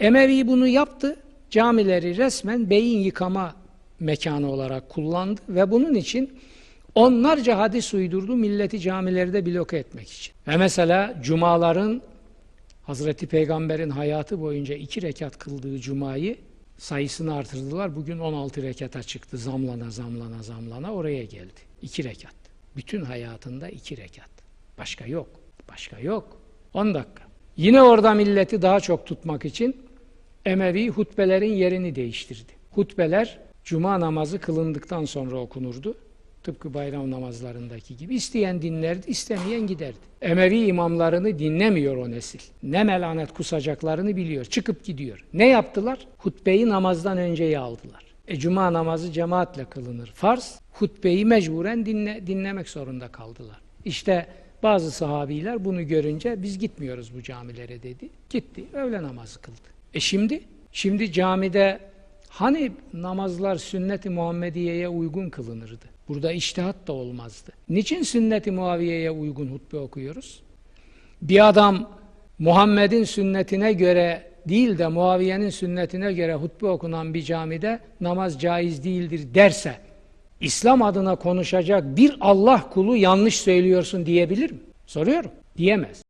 Emevi bunu yaptı. Camileri resmen beyin yıkama mekanı olarak kullandı ve bunun için onlarca hadis uydurdu milleti camilerde bloke etmek için. Ve mesela cumaların Hazreti Peygamber'in hayatı boyunca iki rekat kıldığı cumayı sayısını artırdılar. Bugün 16 rekata çıktı. Zamlana zamlana zamlana oraya geldi. İki rekat. Bütün hayatında iki rekat. Başka yok. Başka yok. 10 dakika. Yine orada milleti daha çok tutmak için Emevi hutbelerin yerini değiştirdi. Hutbeler cuma namazı kılındıktan sonra okunurdu. Tıpkı bayram namazlarındaki gibi. İsteyen dinlerdi, istemeyen giderdi. Emevi imamlarını dinlemiyor o nesil. Ne melanet kusacaklarını biliyor. Çıkıp gidiyor. Ne yaptılar? Hutbeyi namazdan önceye aldılar. E cuma namazı cemaatle kılınır. Farz, hutbeyi mecburen dinle, dinlemek zorunda kaldılar. İşte bazı sahabiler bunu görünce biz gitmiyoruz bu camilere dedi. Gitti, öğle namazı kıldı. E şimdi? Şimdi camide hani namazlar sünnet-i Muhammediye'ye uygun kılınırdı? Burada iştihat da olmazdı. Niçin sünnet-i Muaviye'ye uygun hutbe okuyoruz? Bir adam Muhammed'in sünnetine göre değil de Muaviye'nin sünnetine göre hutbe okunan bir camide namaz caiz değildir derse İslam adına konuşacak bir Allah kulu yanlış söylüyorsun diyebilir mi? Soruyorum. Diyemez.